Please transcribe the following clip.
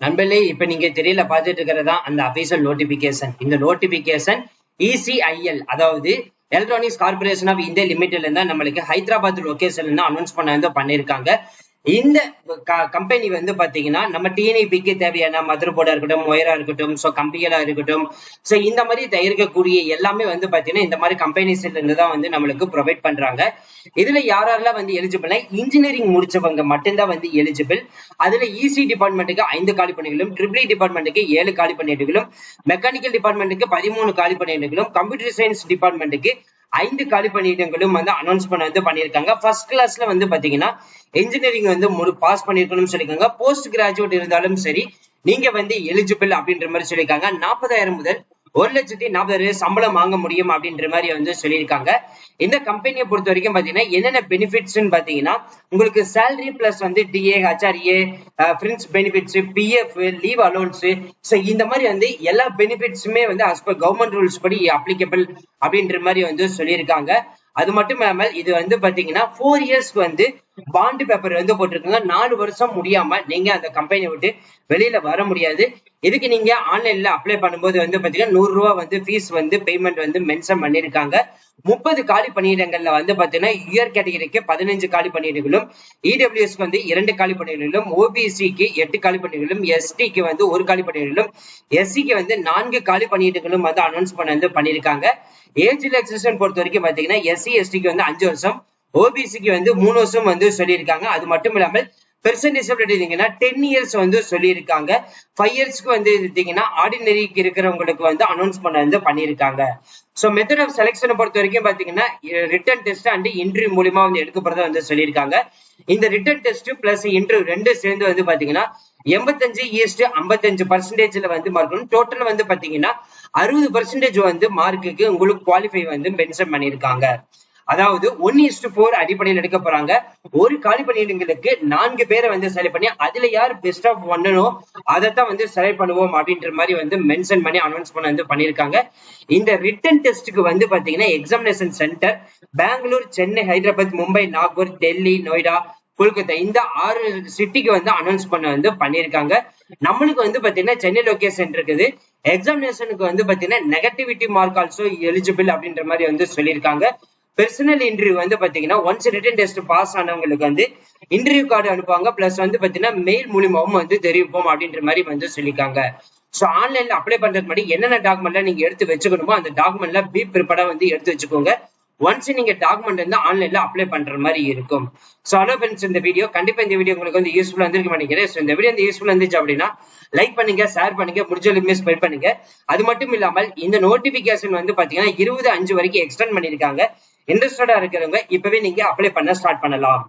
நண்பர்களே இப்ப நீங்க தெரியல பார்த்துட்டு இருக்கிறதா அந்த அபிஷியல் நோட்டிபிகேஷன் இந்த நோட்டிபிகேஷன் இசிஐஎல் அதாவது எலக்ட்ரானிக்ஸ் கார்பரேஷன் ஆஃப் இந்தியா லிமிடெட்ல இருந்தா நம்மளுக்கு ஹைதராபாத் லொகேஷன்ல இருந்து அனௌன்ஸ் பண்ண பண்ணிருக்காங்க. இந்த கம்பெனி வந்து பாத்தீங்கன்னா நம்ம டிஎன்இபிக்கு தேவையான மதுரை போர்டா இருக்கட்டும் ஒயரா இருக்கட்டும் ஸோ கம்பிகளா இருக்கட்டும் ஸோ இந்த மாதிரி தயாரிக்கக்கூடிய எல்லாமே வந்து பாத்தீங்கன்னா இந்த மாதிரி கம்பெனிஸ்ல இருந்து தான் வந்து நம்மளுக்கு ப்ரொவைட் பண்றாங்க. இதுல யாரெல்லாம் வந்து எலிஜிபிள் இன்ஜினியரிங் முடிச்சவங்க மட்டும்தான் வந்து எலிஜிபிள் அதுல இசி டிபார்ட்மெண்ட்டுக்கு ஐந்து காலி பணிகளும் ட்ரிபிள் டிபார்ட்மெண்ட்டுக்கு ஏழு காலி பணியிடங்களும் மெக்கானிக்கல் டிபார்ட்மெண்ட்டுக்கு பதிமூணு காலி பணியிடங்களும் கம்ப்யூட்டர் சயின்ஸ் டிபார்ட்மெண்ட்டுக்கு ஐந்து காலி பணியிடங்களும் வந்து அனௌன்ஸ் பண்ண வந்து பண்ணியிருக்காங்க. ஃபர்ஸ்ட் கிளாஸ்ல வந்து பாத்தீங்கன்னா இன்ஜினியரிங் வந்து முழு பாஸ் பண்ணிருக்கணும்னு சொல்லியிருக்காங்க. போஸ்ட் கிராஜுவேட் இருந்தாலும் சரி நீங்க வந்து எலிஜிபிள் அப்படின்ற மாதிரி சொல்லியிருக்காங்க. நாற்பதாயிரம் முதல் ஒரு லட்சத்தி நாற்பதாயிரம் சம்பளம் வாங்க முடியும் அப்படின்ற மாதிரி வந்து சொல்லியிருக்காங்க. இந்த கம்பெனியை பொறுத்த வரைக்கும் பாத்தீங்கன்னா என்னென்ன பெனிஃபிட்ஸ் பாத்தீங்கன்னா உங்களுக்கு சேலரி பிளஸ் வந்து DA HRA friends benefits PF leave allowance so இந்த மாதிரி வந்து எல்லா பெனிஃபிட்ஸுமே வந்து அஸ் பர் கவர்மெண்ட் ரூல்ஸ் படி அப்ளிகபிள் அப்படின்ற மாதிரி வந்து சொல்லியிருக்காங்க. அது மட்டும் இல்லாமல் இது வந்து பாத்தீங்கன்னா ஃபோர் இயர்ஸ்க்கு வந்து பாண்டு பேப்பர் வந்து போட்டிருக்காங்க. நாலு வருஷம் முடியாம நீங்க அந்த கம்பெனியை விட்டு வெளியில வர முடியாது. இதுக்கு நீங்க ஆன்லைன்ல அப்ளை பண்ணும்போது வந்து பாத்தீங்கன்னா நூறு ரூபா வந்து ஃபீஸ் வந்து பேமெண்ட் வந்து மென்ஷன் பண்ணிருக்காங்க. முப்பது காலி பணியிடங்கள்ல வந்து பாத்தீங்கன்னா இயர் கேட்டகரிக்கு பதினஞ்சு காலி பணியிடங்களும் இடபிள்யூஎஸ்க்கு வந்து இரண்டு காலி பணியிடங்களும் ஓபிசிக்கு எட்டு காலி பணியிடங்களும் எஸ்டிக்கு வந்து ஒரு காலி பணியிடங்களும் எஸ்சிக்கு வந்து நான்கு காலி பணியிடங்களும் வந்து அனௌன்ஸ் பண்ண வந்து பண்ணிருக்காங்க. ஏஜ் ரிலாக்ஸேஷன் பொறுத்த வரைக்கும் பாத்தீங்கன்னா எஸ்சி எஸ்டிக்கு வந்து அஞ்சு வருஷம் ஓபிசிக்கு வந்து மூணு வருஷம் வந்து சொல்லியிருக்காங்க. அது மட்டும் இல்லாமல் பெர்சன்டேஜ் எடுத்தீங்கன்னா டென் இயர்ஸ் வந்து சொல்லியிருக்காங்க. ஃபைவ் இயர்ஸ்க்கு வந்து எடுத்தீங்கன்னா ஆர்டினரிக்கு இருக்கிறவங்களுக்கு வந்து அனௌன்ஸ் பண்ண வந்து பண்ணியிருக்காங்க. ஸோ மெத்தட் ஆஃப் செலெக்ஷனை பொறுத்த வரைக்கும் பாத்தீங்கன்னா ரிட்டன் டெஸ்ட் அண்ட் இன்டர்வியூ மூலியமா வந்து எடுக்கப்படுறத வந்து சொல்லியிருக்காங்க. இந்த ரிட்டன் டெஸ்ட் பிளஸ் இன்டர்வியூ ரெண்டு சேர்ந்து வந்து பாத்தீங்கன்னா எண்பத்தஞ்சு ஈஸ்ட் ஐம்பத்தஞ்சு பர்சன்டேஜ்ல வந்து மார்க் டோட்டல் வந்து பாத்தீங்கன்னா அறுபது பர்சன்டேஜ் வந்து மார்க்குக்கு உங்களுக்கு குவாலிஃபை வந்து மென்ஷன் பண்ணியிருக்காங்க அதாவது ஒன் இஸ்டு போர் அடிப்படையில் எடுக்க போறாங்க. ஒரு காலி பணியிடங்களுக்கு நான்கு பேரை வந்து செலக்ட் பண்ணி அதுல யார் பெஸ்ட் ஆஃப் ஒன்னனோ அதைத்தான் வந்து செலக்ட் பண்ணுவோம் அப்படின்ற மாதிரி வந்து மென்ஷன் பண்ணி அனௌன்ஸ் பண்ண வந்து பண்ணிருக்காங்க. இந்த ரிட்டன் டெஸ்ட்டுக்கு வந்து பாத்தீங்கன்னா எக்ஸாமினேஷன் சென்டர் பெங்களூர் சென்னை ஹைதராபாத் மும்பை நாகூர் டெல்லி நொய்டா கொல்கத்தா. இந்த ஆறு சிட்டிக்கு வந்து அனௌன்ஸ் பண்ண வந்து பண்ணியிருக்காங்க. நம்மளுக்கு வந்து பாத்தீங்கன்னா சென்னை லொகேஷன் இருக்குது. எக்ஸாமினேஷனுக்கு வந்து பாத்தீங்கன்னா நெகட்டிவிட்டி மார்க் ஆல்சோ எலிஜிபிள் அப்படின்ற மாதிரி வந்து சொல்லியிருக்காங்க. பெர்சனல் இன்டர்வியூ வந்து பாத்தீங்கன்னா ஒன்ஸ் ரிட்டன் டெஸ்ட் பாஸ் ஆனவங்களுக்கு வந்து இன்டர்வியூ கார்டு அனுப்புவாங்க. பிளஸ் வந்து பாத்தீங்கன்னா மெயில் மூலியமாவும் வந்து தெரிவிப்போம் அப்படின்ற மாதிரி வந்து சொல்லியிருக்காங்க. ஸோ ஆன்லைன்ல அப்ளை பண்றதுக்கு முன்னாடி என்னென்ன டாக்குமெண்ட்லாம் நீங்க எடுத்து வச்சுக்கணுமோ அந்த டாக்குமெண்ட்ல பி ப்ரிப்பேர்டா வந்து எடுத்து வச்சுக்கோங்க. ஒன்ஸ் நீங்க டாக்குமெண்ட் வந்து ஆன்லைன்ல அப்ளை பண்ற மாதிரி இருக்கும். ஸோ ஹலோ ஃப்ரெண்ட்ஸ் இந்த வீடியோ கண்டிப்பா இந்த வீடியோ உங்களுக்கு வந்து யூஸ்ஃபுல்லா இருந்திருக்கு நினைக்கிறேன். ஸோ இந்த வீடியோ வந்து யூஸ்ஃபுல்லா இருந்துச்சு அப்படின்னா லைக் பண்ணுங்க ஷேர் பண்ணுங்க முடிஞ்ச ஸ்பெண்ட் பண்ணுங்க. அது மட்டும் இல்லாமல் இந்த நோட்டிபிகேஷன் வந்து பாத்தீங்கன்னா இருபது அஞ்சு வரைக்கும் எக்ஸ்டெண்ட் பண்ணிருக்காங்க இன்ட்ரெஸ்டடா இருக்கிறவங்க இப்பவே நீங்க அப்ளை பண்ண ஸ்டார்ட் பண்ணலாம்.